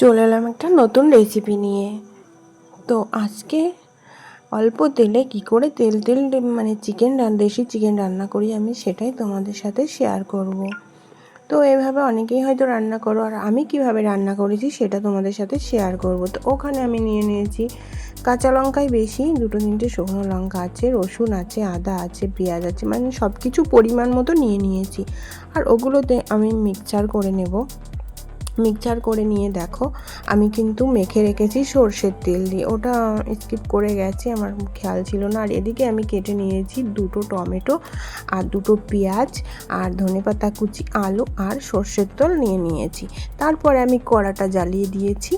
চলে এলাম একটা নতুন রেসিপি নিয়ে। তো আজকে অল্প তেলে কি করে তেল তেল মানে চিকেন দেশি চিকেন রান্না করি আমি সেটাই তোমাদের সাথে শেয়ার করব। তো এভাবে অনেকেই হয়তো রান্না করো, আর আমি কীভাবে রান্না করেছি সেটা তোমাদের সাথে শেয়ার করব। তো ওখানে আমি নিয়ে নিয়েছি কাঁচা লঙ্কাই বেশি, দুটো তিনটে শুকনো লঙ্কা আছে, রসুন আছে, আদা আছে, পেঁয়াজ আছে মানে সব কিছু পরিমাণ মতো নিয়ে নিয়েছি। আর ওগুলোতে আমি মিক্সচার করে নেব। মিক্সচার করে নিয়ে দেখো। আমি কিন্তু মেখে রেখেছি সর্ষের তেল দিয়ে। ওটা স্কিপ করে গেছে, আমার খেয়াল ছিল না। আর এদিকে আমি কেটে নিয়েছি দুটো টমেটো আর দুটো পেঁয়াজ আর ধনেপাতা কুচি, আলু আর সর্ষের তেল নিয়ে নিয়েছি। তারপরে আমি কড়াটা জ্বালিয়ে দিয়েছি।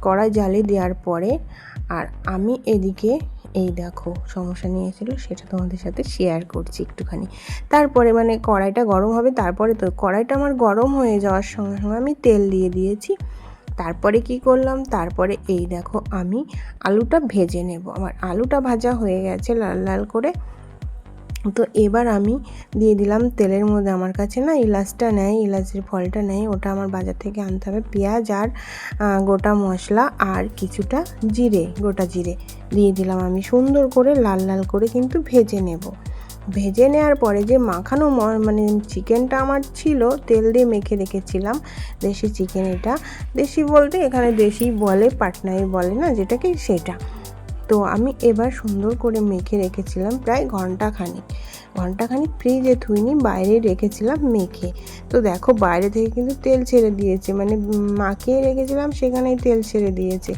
কড়াই জ্বালিয়ে দেওয়ার পরে আর আমি এদিকে এই দেখো সমস্যা নিয়েছিল, সেটা তোমাদের সাথে শেয়ার করছি একটুখানি। তারপরে মানে কড়াইটা গরম হবে, তারপরে তো কড়াইটা আমার গরম হয়ে যাওয়ার সঙ্গে সঙ্গে আমি তেল দিয়ে দিয়েছি। তারপরে কি করলাম, তারপরে এই দেখো আমি আলুটা ভেজে নেব। আমার আলুটা ভাজা হয়ে গেছে লাল লাল করে। তো এবার আমি দিয়ে দিলাম তেলের মধ্যে। আমার কাছে না ইলাচটা নেয় ইলাচের ফলটা নেয় ওটা আমার বাজার থেকে আনতে হবে। পেঁয়াজ আর গোটা মশলা আর কিছুটা জিরে, গোটা জিরে দিয়ে দিলাম আমি। সুন্দর করে লাল লাল করে কিন্তু ভেজে নেব। ভেজে নেওয়ার পরে যে মাখানো মানে চিকেনটা আমার ছিল, তেল দিয়ে মেখে রেখেছিলাম দেশি চিকেন এটা। দেশি বলতে এখানে দেশি বলে পাটনাই বলে না, যেটাকে সেটা। তো আমি এবার সুন্দর করে মেখে রেখেছিলাম প্রায় ঘন্টাখানিক। ঘন্টাখানিক ফ্রিজে থুইনি বাইরে রেখেছিলাম মেখে। তো দেখো বাইরে থেকে কিন্তু তেল ছেড়ে দিয়েছে মানে মাখিয়ে রেখেছিলাম সেখানেই তেল ছেড়ে দিয়েছে।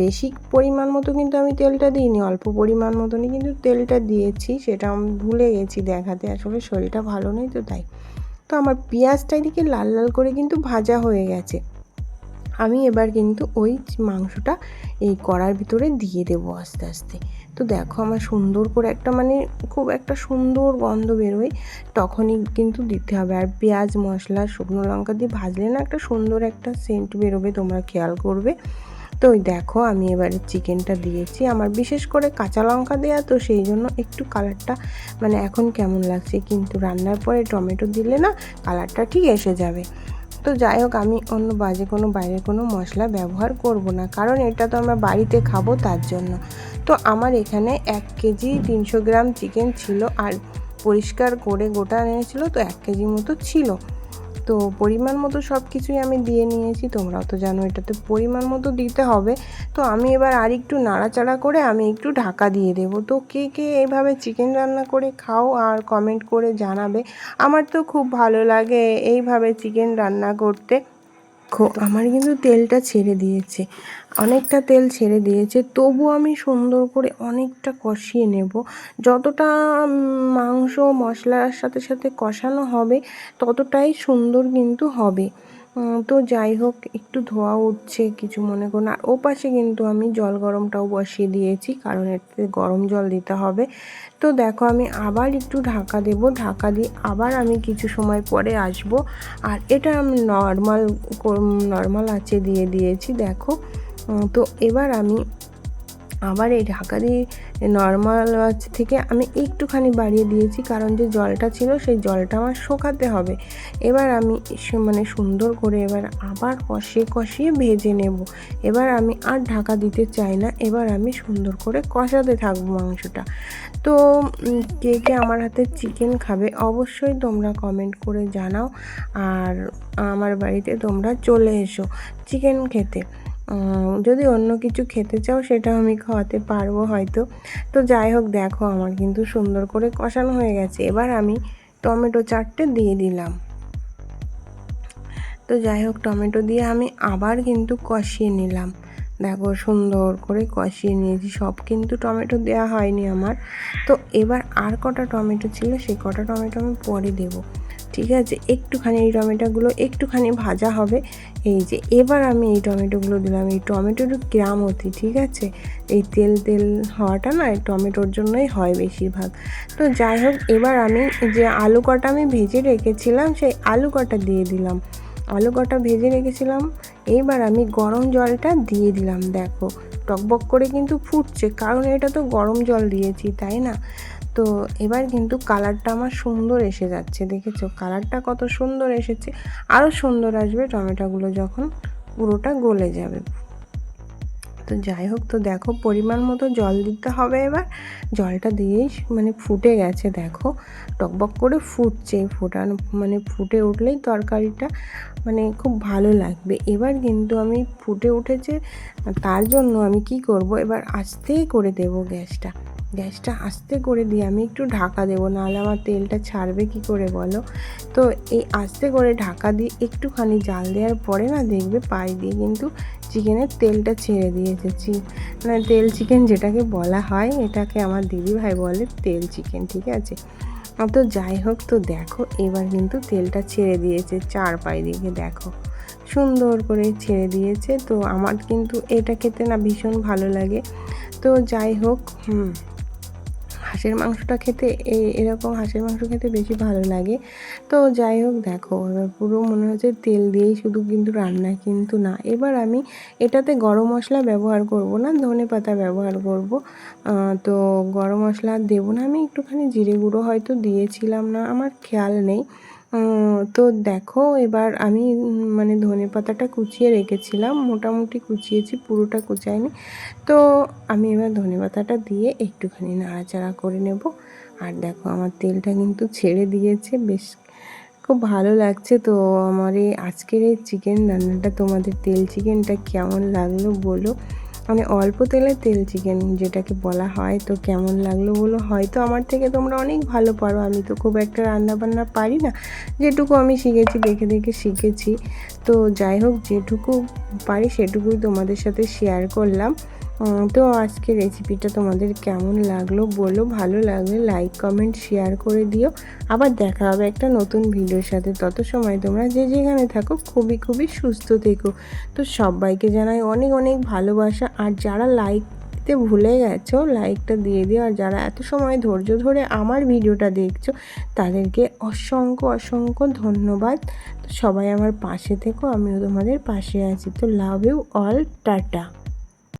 বেশি পরিমাণ মতো কিন্তু আমি তেলটা দিইনি, অল্প পরিমাণ মতনই কিন্তু তেলটা দিয়েছি, সেটা আমি ভুলে গেছি দেখাতে, আসলে শরীরটা ভালো নেই তো তাই। তো আমার পেঁয়াজটা এদিকে লাল লাল করে কিন্তু ভাজা হয়ে গেছে। আমি এবার কিন্তু ওই মাংসটা এই কড়ার ভিতরে দিয়ে দেবো আস্তে আস্তে। তো দেখো আমার সুন্দর করে একটা মানে খুব একটা সুন্দর গন্ধ বেরোয়, তখনই কিন্তু দিতে হবে। আর পেঁয়াজ, মশলা, শুকনো লঙ্কা দিয়ে ভাজলে না একটা সুন্দর একটা সেন্ট বেরোবে, তোমরা খেয়াল করবে। তো ওই দেখো আমি এবারে চিকেনটা দিয়েছি। আমার বিশেষ করে কাঁচা লঙ্কা দেওয়া তো সেই জন্য একটু কালারটা মানে এখন কেমন লাগছে, কিন্তু রান্নার পরে টমেটো দিলে না কালারটা ঠিক এসে যাবে। তো যাই হোক, আমি অন্য বাজে কোনো বাইরের কোনো মশলা ব্যবহার করব না। কারণ এটা তো আমরা বাড়িতে খাব তার জন্য। তো আমার এখানে এক কেজি তিনশো গ্রাম চিকেন ছিল আর পরিষ্কার করে গোটা এনেছিল, তো এক কেজি মতো ছিল। তো পরিমাণ মতো সব কিছুই আমি দিয়ে নিয়েছি, তোমরাও তো জানো এটাতে পরিমাণ মতো দিতে হবে। তো আমি এবার আর একটু নাড়াচাড়া করে আমি একটু ঢাকা দিয়ে দেব। তো কে কে এইভাবে চিকেন রান্না করে খাও আর কমেন্ট করে জানাবে। আমার তো খুব ভালো লাগে এইভাবে চিকেন রান্না করতে। আমার কিন্তু তেলটা ছেড়ে দিয়েছে। অনেকটা তেল ছেড়ে দিয়েছে, তবু আমি সুন্দর করে অনেকটা কষিয়ে নেব। যতটা মাংস, মশলার সাথে সাথে কষানো হবে, ততটাই সুন্দর কিন্তু হবে। তো যাই হোক, একটু ধোয়া উঠছে, কিছু মনে করুন আর ও পাশে কিন্তু আমি জল গরমটাও বসিয়ে দিয়েছি, কারণ এতে গরম জল দিতে হবে। তো দেখো, আমি আবার একটু ঢাকা দেব। ঢাকা দিয়ে আবার আমি কিছু সময় পরে আসব। আর এটা আমি নর্মাল নর্মাল আছে দিয়ে দিয়েছি, দেখো। তো এবার আমি আবার এই ঢাকা দিয়ে নর্মাল থেকে আমি একটুখানি বাড়িয়ে দিয়েছি, কারণ যে জলটা ছিল সেই জলটা আমার শোকাতে হবে। এবার আমি মানে সুন্দর করে এবার আবার কষিয়ে কষিয়ে ভেজে নেব। এবার আমি আর ঢাকা দিতে চাই না, এবার আমি সুন্দর করে কষাতে থাকব মাংসটা। তো কে কে আমার হাতে চিকেন খাবে অবশ্যই তোমরা কমেন্ট করে জানাও, আর আমার বাড়িতে তোমরা চলে এসো চিকেন খেতে। যদি অন্য কিছু খেতে চাও, সেটা আমি খাওয়াতে পারব হয়তো। তো যাই হোক, দেখো আমার কিন্তু সুন্দর করে কষানো হয়ে গেছে। এবার আমি টমেটো চারটে দিয়ে দিলাম। তো যাই হোক, টমেটো দিয়ে আমি আবার কিন্তু কষিয়ে নিলাম। দেখো, সুন্দর করে কষিয়ে নিয়েছি। সব কিন্তু টমেটো দেওয়া হয়নি আমার। তো এবার আর কটা টমেটো ছিল, সেই কটা টমেটো আমি পরে দেবো। ঠিক আছে? একটুখানি এই টমেটোগুলো একটুখানি ভাজা হবে। এই যে, এবার আমি এই টমেটোগুলো দিলাম। এই টমেটোর গ্রাম অতি, ঠিক আছে? এই তেল তেল হওয়াটা না টমেটোর জন্যই হয় বেশিরভাগ। তো যাই হোক, এবার আমি যে আলু কটা আমি ভেজে রেখেছিলাম, সেই আলু কটা দিয়ে দিলাম। আলু কটা ভেজে রেখেছিলাম। এইবার আমি গরম জলটা দিয়ে দিলাম, দেখো। টকবক করে কিন্তু ফুটছে, কারণ এটা তো গরম জল দিয়েছি, তাই না? তো এবার কিন্তু কালারটা আমার সুন্দর এসে যাচ্ছে, দেখেছ? কালারটা কত সুন্দর এসেছে। আরও সুন্দর আসবে টমেটোগুলো যখন পুরোটা গলে যাবে। তো যাই হোক, তো দেখো পরিমাণ মতো জল দিতে হবে এবার। জলটা দিয়েই মানে ফুটে গেছে, দেখো। টকবক করে ফুটছে, ফোটানো মানে ফুটে উঠলেই তরকারিটা মানে খুব ভালো লাগবে। এবার কিন্তু আমি ফুটে উঠেছে, তার জন্য আমি কি করব? এবার আস্তেই করে দেব গ্যাসটা। গ্যাসটা আস্তে করে দিয়ে আমি একটু ঢাকা দেবো, নাহলে আমার তেলটা ছাড়বে কি করে বলো? তো এই আস্তে করে ঢাকা দিয়ে একটুখানি জাল দেওয়ার পরে না দেখবে পাই দিয়ে কিন্তু চিকেনের তেলটা ছেড়ে দিয়েছে। মানে তেল চিকেন যেটাকে বলা হয়, এটাকে আমার দিদি ভাই বলে তেল চিকেন, ঠিক আছে? তো যাই হোক, তো দেখো এবার কিন্তু তেলটা ছেড়ে দিয়েছে চার পাই দিকে, দেখো। সুন্দর করে ছেড়ে দিয়েছে, তো আমার কিন্তু এটা খেতে না ভীষণ ভালো লাগে। তো যাই হোক, হুম। হাঁসের মাংসটা খেতে এই এরকম হাঁসের মাংস খেতে বেশি ভালো লাগে। তো যাই হোক, দেখো, এবার পুরো মনে হচ্ছে তেল দিয়েই শুধু কিন্তু রান্না কিন্তু না। এবার আমি এটাতে গরম মশলা ব্যবহার করব না, ধনে পাতা ব্যবহার করব। তো গরম মশলা দেবো না, আমি একটুখানি জিরে গুঁড়ো হয়তো দিয়েছিলাম না, আমার খেয়াল নেই। তো দেখো, এবার আমি মানে ধনে পাতাটা কুচিয়ে রেখেছিলাম। মোটামুটি কুচিয়েছি, পুরোটা কুচাইনি তো আমি এবার ধনে পাতাটা দিয়ে একটুখানি নাড়াচাড়া করে নেব। আর দেখো, আমার তেলটা কিন্তু ছেড়ে দিয়েছে। বেশ খুব ভালো লাগছে তো আমার এই আজকের এই চিকেন রান্নাটা। তোমাদের তেল চিকেনটা কেমন লাগল বলো। মানে অল্প তেলে তেল চিকেন যেটাকে বলা হয়, তো কেমন লাগল বলো? হয়তো আমার থেকে তোমরা অনেক ভালো পারো। আমি তো খুব একটা রান্না বান্না পারি না। যেটুকু আমি শিখেছি, দেখে দেখে শিখেছি। তো যাই হোক, যেটুকু পারি সেটুকুই তোমাদের সাথে শেয়ার করলাম। তো আজকে রেসিপিটা তোমাদের কেমন লাগল বলো? ভালো লাগলে লাইক কমেন্ট শেয়ার করে দিও। আবার দেখা হবে একটা নতুন ভিডিওর সাথে। তত সময় তোমরা যে যেখানে থাকো, খুবই খুবই সুস্থ থেকো। তো সবাইকে জানাই অনেক অনেক ভালোবাসা। আর যারা লাইক ভুলে গেছো লাইকটা দিয়ে দিও। আর যারা এত সময় ধৈর্য ধরে আমার ভিডিওটা দেখছ, তাদেরকে অসংখ্য অসংখ্য ধন্যবাদ। তো সবাই আমার পাশে থেকো, আমিও তোমাদের পাশে আছি। তো লাভ ইউ অল টাটা।